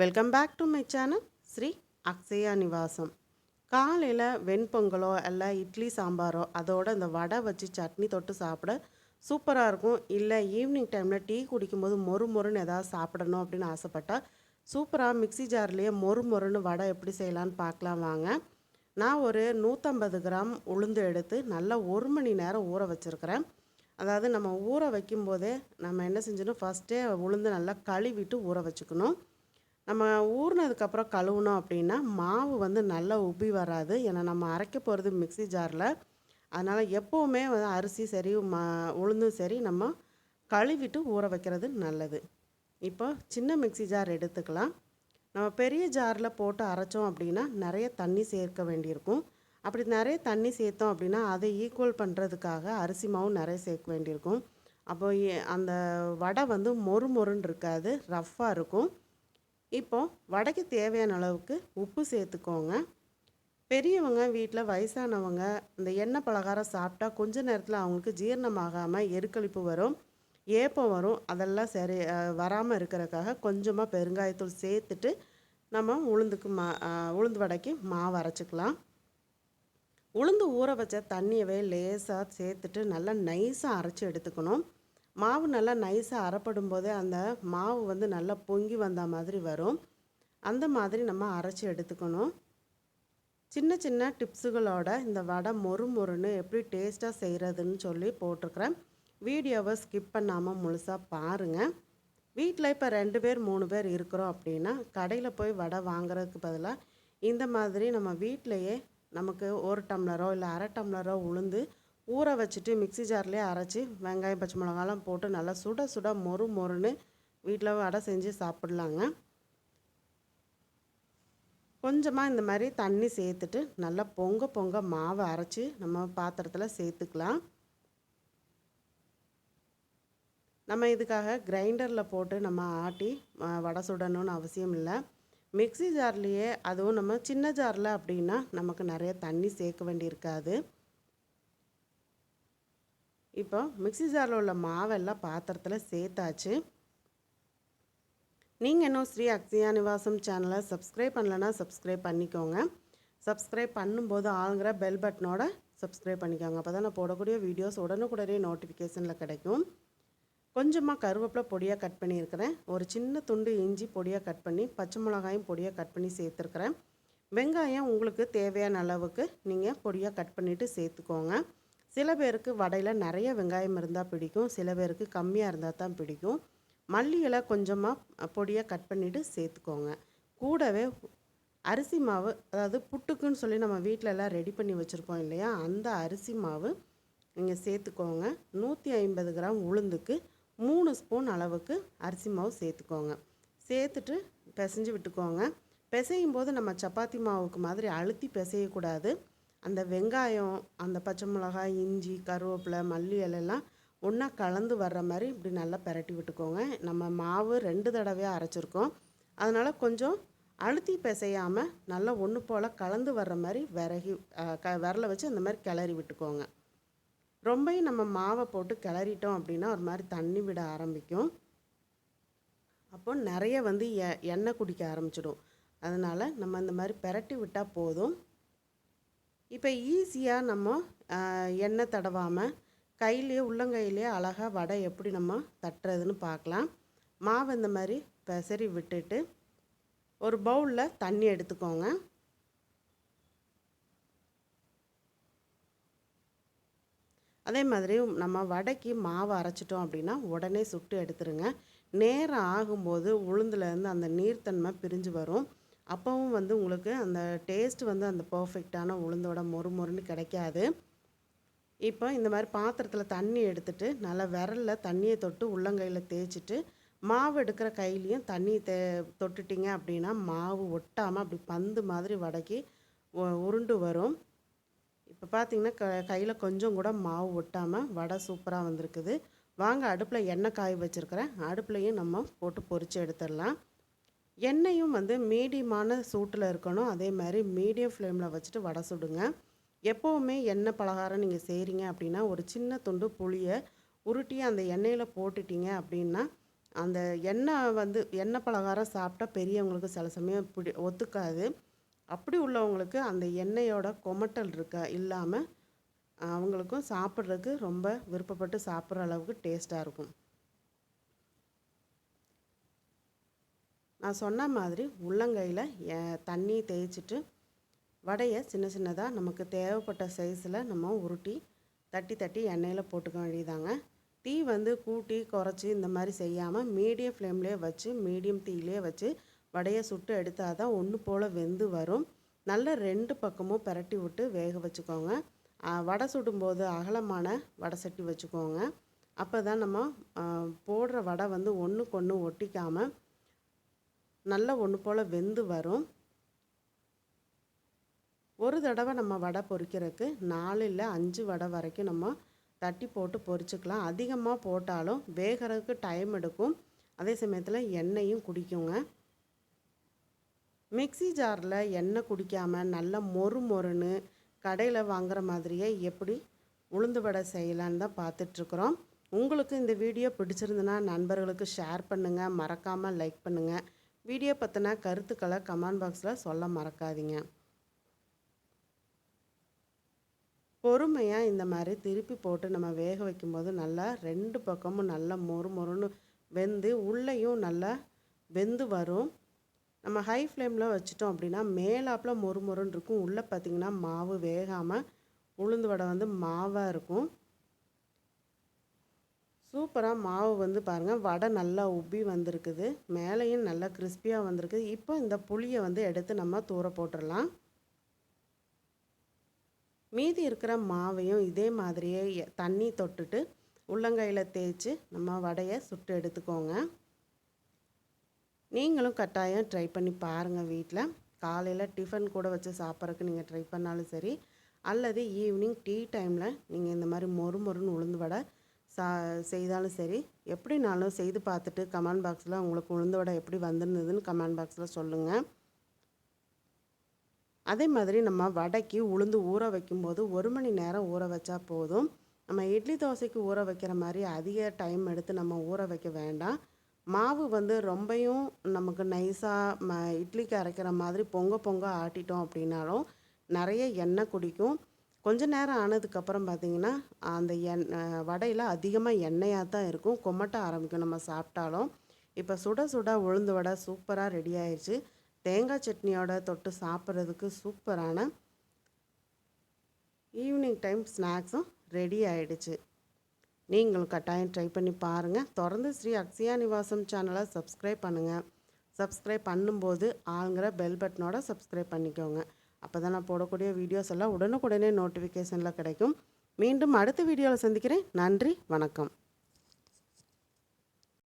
Welcome back to my channel Shri Akshaya Nivasam காலையில் வெண்பொங்கலோ இல்லை இட்லி சாம்பாரோ அதோட இந்த வடை வச்சு சட்னி தொட்டு சாப்பிட சூப்பராக இருக்கும். இல்லை ஈவினிங் டைமில் டீ குடிக்கும்போது மொறு மொறுன்னு ஏதாவது சாப்பிடணும் அப்படின்னு ஆசைப்பட்டால் சூப்பராக மிக்ஸி ஜார்லேயே மொறு மொறுன்னு வடை எப்படி செய்யலான்னு பார்க்கலாம் வாங்க. நான் ஒரு நூற்றம்பது கிராம் உளுந்து எடுத்து நல்லா ஒரு மணி நேரம் ஊற வச்சுருக்கிறேன். அதாவது நம்ம ஊற வைக்கும்போதே நம்ம என்ன செஞ்சணும் ஃபஸ்ட்டே உளுந்து நல்லா கழுவிட்டு ஊற வச்சுக்கணும். நம்ம ஊறினதுக்கப்புறம் கழுவுனோம் அப்படின்னா மாவு வந்து நல்லா உப்பி வராது. ஏன்னா நம்ம அரைக்க போகிறது மிக்ஸி ஜாரில். அதனால் எப்போவுமே வந்து அரிசி சரி மா உளுந்தும் சரி நம்ம கழுவிட்டு ஊற வைக்கிறது நல்லது. இப்போ சின்ன மிக்ஸி ஜார் எடுத்துக்கலாம். நம்ம பெரிய ஜாரில் போட்டு அரைச்சோம் அப்படின்னா நிறைய தண்ணி சேர்க்க வேண்டியிருக்கும். அப்படி நிறைய தண்ணி சேர்த்தோம் அப்படின்னா அதை ஈக்குவல் பண்ணுறதுக்காக அரிசி மாவும் நிறைய சேர்க்க வேண்டியிருக்கும். அப்போ அந்த வடை வந்து மொறு மொறுன்னு இருக்காது ரஃப்பாக இருக்கும். இப்போ வடைக்கு தேவையான அளவுக்கு உப்பு சேர்த்துக்கோங்க. பெரியவங்க வீட்டில் வயசானவங்க இந்த எண்ணெய் பலகாரம் சாப்பிட்டா கொஞ்ச நேரத்தில் அவங்களுக்கு ஜீரணமாகாமல் எருக்களிப்பு வரும் ஏப்பம் வரும். அதெல்லாம் சரி வராமல் இருக்கிறதுக்காக கொஞ்சமாக பெருங்காயத்தூள் சேர்த்துட்டு நம்ம உளுந்துக்கு மா உளுந்து வடைக்கு மாவு அரைச்சிக்கலாம். உளுந்து ஊற வச்ச தண்ணியவே லேசாக சேர்த்துட்டு நல்லா நைஸாக அரைச்சி எடுத்துக்கணும். மாவு நல்லா நைஸாக அரைப்படும் போதே அந்த மாவு வந்து நல்லா பொங்கி வந்த மாதிரி வரும். அந்த மாதிரி நம்ம அரைச்சி எடுத்துக்கணும். சின்ன சின்ன டிப்ஸுகளோட இந்த வடை மொறு மொறுன்னு எப்படி டேஸ்ட்டாக செய்கிறதுன்னு சொல்லி போட்டிருக்கிறேன். வீடியோவை ஸ்கிப் பண்ணாமல் முழுசாக பாருங்கள் வீட்டில் இப்போ ரெண்டு பேர் மூணு பேர் இருக்கிறோம் அப்படின்னா கடையில் போய் வடை வாங்குறதுக்கு பதிலாக இந்த மாதிரி நம்ம வீட்டிலையே நமக்கு ஒரு டம்ளரோ இல்லை அரை டம்ளரோ உளுந்து ஊற வச்சுட்டு மிக்ஸி ஜார்லேயே அரைச்சி வெங்காயம் பச்சை மிளகாலாம் போட்டு நல்லா சுட சுட மொறு மொறுன்னு வீட்டில் வடை செஞ்சு சாப்பிட்லாங்க. கொஞ்சமாக இந்த மாதிரி தண்ணி சேர்த்துட்டு நல்லா பொங்க பொங்க மாவை அரைச்சி நம்ம பாத்திரத்தில் சேர்த்துக்கலாம். நம்ம இதுக்காக கிரைண்டரில் போட்டு நம்ம ஆட்டி வடை சுடணும்னு அவசியம் இல்லை. மிக்ஸி ஜார்லேயே அதுவும் நம்ம சின்ன ஜாரில் அப்படின்னா நமக்கு நிறைய தண்ணி சேர்க்க வேண்டியிருக்காது. இப்போ மிக்ஸி ஜாரில் உள்ள மாவெல்லாம் பாத்திரத்தில் சேர்த்தாச்சு. நீங்கள் இன்னும் ஸ்ரீ அக்ஷயா நிவாசம் சேனலை சப்ஸ்கிரைப் பண்ணலன்னா சப்ஸ்கிரைப் பண்ணிக்கோங்க. சப்ஸ்கிரைப் பண்ணும்போது ஆளுங்கிற பெல் பட்டனோட சப்ஸ்கிரைப் பண்ணிக்கோங்க. அப்போ தான் நான் போடக்கூடிய வீடியோஸ் உடனுக்குடனே நோட்டிஃபிகேஷனில் கிடைக்கும். கொஞ்சமாக கருவேப்பிலை பொடியாக கட் பண்ணியிருக்கிறேன். ஒரு சின்ன துண்டு இஞ்சி பொடியாக கட் பண்ணி பச்சை மிளகாயும் பொடியாக கட் பண்ணி சேர்த்துருக்குறேன். வெங்காயம் உங்களுக்கு தேவையான அளவுக்கு நீங்கள் பொடியாக கட் பண்ணிவிட்டு சேர்த்துக்கோங்க. சில பேருக்கு வடையில் நிறைய வெங்காயம் இருந்தால் பிடிக்கும் சில பேருக்கு கம்மியாக இருந்தால் தான் பிடிக்கும். மல்லி இலை கொஞ்சமாக பொடியாக கட் பண்ணிவிட்டு சேர்த்துக்கோங்க. கூடவே அரிசி மாவு அதாவது புட்டுக்குன்னு சொல்லி நம்ம வீட்டிலலாம் ரெடி பண்ணி வச்சுருப்போம் இல்லையா? அந்த அரிசி மாவு நீங்கள் சேர்த்துக்கோங்க. நூற்றி ஐம்பது கிராம் உளுந்துக்கு மூணு ஸ்பூன் அளவுக்கு அரிசி மாவு சேர்த்துக்கோங்க. சேர்த்துட்டு பிசைஞ்சு விட்டுக்கோங்க. பிசையும் போது நம்ம சப்பாத்தி மாவுக்கு மாதிரி அழுத்தி பிசையக்கூடாது. அந்த வெங்காயம் அந்த பச்சை மிளகாய் இஞ்சி கருவேப்பிலை மல்லி இலையெல்லாம் ஒன்றா கலந்து வர்ற மாதிரி இப்படி நல்லா பிரட்டி விட்டுக்கோங்க. நம்ம மாவு ரெண்டு தடவையாக அரைச்சிருக்கோம். அதனால் கொஞ்சம் அழுத்தி பிசையாமல் நல்லா ஒன்று போல் கலந்து வர்ற மாதிரி விறகி க விரல வச்சு அந்த மாதிரி கிளறி விட்டுக்கோங்க. ரொம்பையும் நம்ம மாவை போட்டு கிளறிட்டோம் அப்படின்னா ஒரு மாதிரி தண்ணி விட ஆரம்பிக்கும். அப்போ நிறைய வந்து எ எண்ணெய் குடிக்க ஆரம்பிச்சிடும். அதனால் நம்ம இந்த மாதிரி பிரட்டி விட்டால் போதும். இப்போ ஈஸியாக நம்ம எண்ணெய் தடவாமல் கையிலேயே உள்ளங்கையிலேயே அழகாக வடை எப்படி நம்ம தட்டுறதுன்னு பார்க்கலாம். மாவு இந்த மாதிரி பெசரி விட்டுட்டு ஒரு பவுலில் தண்ணி எடுத்துக்கோங்க. அதே மாதிரி நம்ம வடைக்கு மாவு அரைச்சிட்டோம் அப்படின்னா உடனே சுட்டு எடுத்துருங்க. நேரம் ஆகும்போது உளுந்துலேருந்து அந்த நீர்த்தன்மை பிரிஞ்சு வரும். அப்போவும் வந்து உங்களுக்கு அந்த டேஸ்ட் வந்து அந்த பர்ஃபெக்டான உளுந்தோட மொறு மொறுன்னு கிடைக்காது. இப்போ இந்த மாதிரி பாத்திரத்தில் தண்ணி எடுத்துட்டு நல்லா விரலில் தண்ணியை தொட்டு உள்ளங்கையில் தேய்ச்சிட்டு மாவு எடுக்கிற கையிலையும் தண்ணி தே தொட்டுட்டிங்க அப்படின்னா மாவு ஒட்டாமல் அப்படி பந்து மாதிரி வடைக்கு உருண்டு வரும். இப்போ பார்த்திங்கன்னா க கையில் கொஞ்சம் கூட மாவு ஒட்டாமல் வடை சூப்பராக வந்திருக்குது. வாங்க அடுப்பில் எண்ணெய் காய வச்சுருக்கிறேன். அடுப்புலையும் நம்ம போட்டு பொறிச்சு எடுத்துடலாம். எண்ணெயும் வந்து மீடியமான சூட்டில் இருக்கணும். அதே மாதிரி மீடியம் ஃப்ளேமில் வச்சுட்டு வடை சுடுங்க. எப்போவுமே எண்ணெய் பலகாரம் நீங்கள் செய்கிறீங்க அப்படின்னா ஒரு சின்ன துண்டு புளியை உருட்டி அந்த எண்ணெயில் போட்டுட்டீங்க அப்படின்னா அந்த எண்ணெய் வந்து எண்ணெய் பலகாரம் சாப்பிட்டா பெரியவங்களுக்கு சில சமயம் பிடி ஒத்துக்காது. அப்படி உள்ளவங்களுக்கு அந்த எண்ணெயோட கொமட்டல் இருக்க இல்லாமல் அவங்களுக்கும் சாப்பிட்றதுக்கு ரொம்ப விருப்பப்பட்டு சாப்பிட்ற அளவுக்கு டேஸ்ட்டாக இருக்கும். நான் சொன்ன மாதிரி உள்ளங்கையில் தண்ணி தேய்ச்சிட்டு வடையை சின்ன சின்னதாக நமக்கு தேவைப்பட்ட சைஸில் நம்ம உருட்டி தட்டி தட்டி எண்ணெயில் போட்டுக்க வேண்டியதாங்க. தீ வந்து கூட்டி குறைச்சி இந்த மாதிரி செய்யாமல் மீடியம் ஃப்ளேம்லேயே வச்சு மீடியம் தீயிலே வச்சு வடையை சுட்டு எடுத்தால் தான் ஒன்று போல் வெந்து வரும். நல்ல ரெண்டு பக்கமும் பரட்டி விட்டு வேக வச்சுக்கோங்க. வடை சுடும்போது அகலமான வடை சட்டி வச்சுக்கோங்க. அப்போ தான் நம்ம போடுற வடை வந்து ஒன்றுக்கு ஒன்று ஒட்டிக்காமல் நல்லா ஒன்று போல் வெந்து வரும். ஒரு தடவை நம்ம வடை பொரிக்கிறதுக்கு நாலு இல்லை அஞ்சு வடை வரைக்கும் நம்ம தட்டி போட்டு பொரிச்சுக்கலாம் அதிகமாக போட்டாலும் வேகிறதுக்கு டைம் எடுக்கும். அதே சமயத்தில் எண்ணெயும் குடிக்குங்க. மிக்சி ஜாரில் எண்ணெய் குடிக்காமல் நல்லா மொறு மொறுன்னு கடையில் வாங்குகிற மாதிரியே எப்படி உளுந்து வடை செய்யலான்னு தான் பார்த்துட்ருக்குறோம். உங்களுக்கு இந்த வீடியோ பிடிச்சிருந்துன்னா நண்பர்களுக்கு ஷேர் பண்ணுங்கள் மறக்காமல் லைக் பண்ணுங்கள் வீடியோ பற்றின கருத்துக்களை கமெண்ட் பாக்ஸில் சொல்ல மறக்காதீங்க. பொறுமையாக இந்த மாதிரி திருப்பி போட்டு நம்ம வேக வைக்கும்போது நல்லா ரெண்டு பக்கமும் நல்லா மொறு மொறுன்னு வெந்து உள்ளேயும் நல்லா வெந்து வரும். நம்ம ஹை ஃப்ளேமில் வச்சுட்டோம் அப்படின்னா மேலாப்பில் மொறு மொறுன்னு இருக்கும். உள்ளே பார்த்திங்கன்னா மாவு வேகாமல் உளுந்து வடை வந்து மாவாக இருக்கும். சூப்பராக மாவு வந்து பாருங்கள் வடை நல்லா உப்பி வந்திருக்குது. மேலேயும் நல்லா கிறிஸ்பியாக வந்திருக்குது இப்போ இந்த புளியை வந்து எடுத்து நம்ம தூர போட்டுடலாம் மீதி இருக்கிற மாவையும் இதே மாதிரியே தண்ணி தொட்டுட்டு உள்ளங்கையில் தேய்ச்சி நம்ம வடையை சுட்டு எடுத்துக்கோங்க. நீங்களும் கட்டாயம் ட்ரை பண்ணி பாருங்கள் வீட்டில் காலையில் டிஃபன் கூட வச்சு சாப்பிட்றதுக்கு நீங்கள் ட்ரை பண்ணாலும் சரி. அல்லது ஈவினிங் டீ டைமில் நீங்கள் இந்த மாதிரி மொறு மொறுன்னு உளுந்து வடை சா செய்தாலும் சரி எப்படினாலும் செய்து பார்த்துட்டு கமெண்ட் பாக்ஸில் உங்களுக்கு உளுந்த வடை எப்படி வந்திருந்ததுன்னு கமெண்ட் பாக்ஸில் சொல்லுங்கள் அதே மாதிரி நம்ம வடைக்கு உளுந்து ஊற வைக்கும்போது ஒரு மணி நேரம் ஊற வச்சா போதும். நம்ம இட்லி தோசைக்கு ஊற வைக்கிற மாதிரி அதிக டைம் எடுத்து நம்ம ஊற வைக்க வேண்டாம். மாவு வந்து ரொம்பையும் நமக்கு நைஸாக ம இட்லிக்கு அரைக்கிற மாதிரி பொங்க பொங்க ஆட்டிட்டோம் அப்படின்னாலும் நிறைய எண்ணெய் குடிக்கும். கொஞ்ச நேரம் ஆனதுக்கப்புறம் பார்த்திங்கன்னா அந்த எண் வடையில் அதிகமாக எண்ணெயாக தான் இருக்கும். கொமட்ட ஆரம்பிக்கும். நம்ம சாப்பிட்டாலும். இப்போ சுட சுட உளுந்து வடை சூப்பராக ரெடி ஆயிடுச்சு தேங்காய் சட்னியோட தொட்டு சாப்பிட்றதுக்கு சூப்பரான ஈவினிங் டைம் ஸ்நாக்ஸும் ரெடி ஆயிடுச்சு. நீங்களும் கட்டாயம் ட்ரை பண்ணி பாருங்கள் தொடர்ந்து ஸ்ரீ அக்ஷயா நிவாசம் சேனலை சப்ஸ்கிரைப் பண்ணுங்கள் சப்ஸ்கிரைப் பண்ணும்போது ஆளுங்கிற பெல் பட்டனோட சப்ஸ்கிரைப் பண்ணிக்கோங்க. அப்போ தான் நான் போடக்கூடிய வீடியோஸ் எல்லாம் உடனுக்குடனே நோட்டிஃபிகேஷனில் கிடைக்கும். மீண்டும் அடுத்த வீடியோவில் சந்திக்கிறேன். நன்றி வணக்கம்.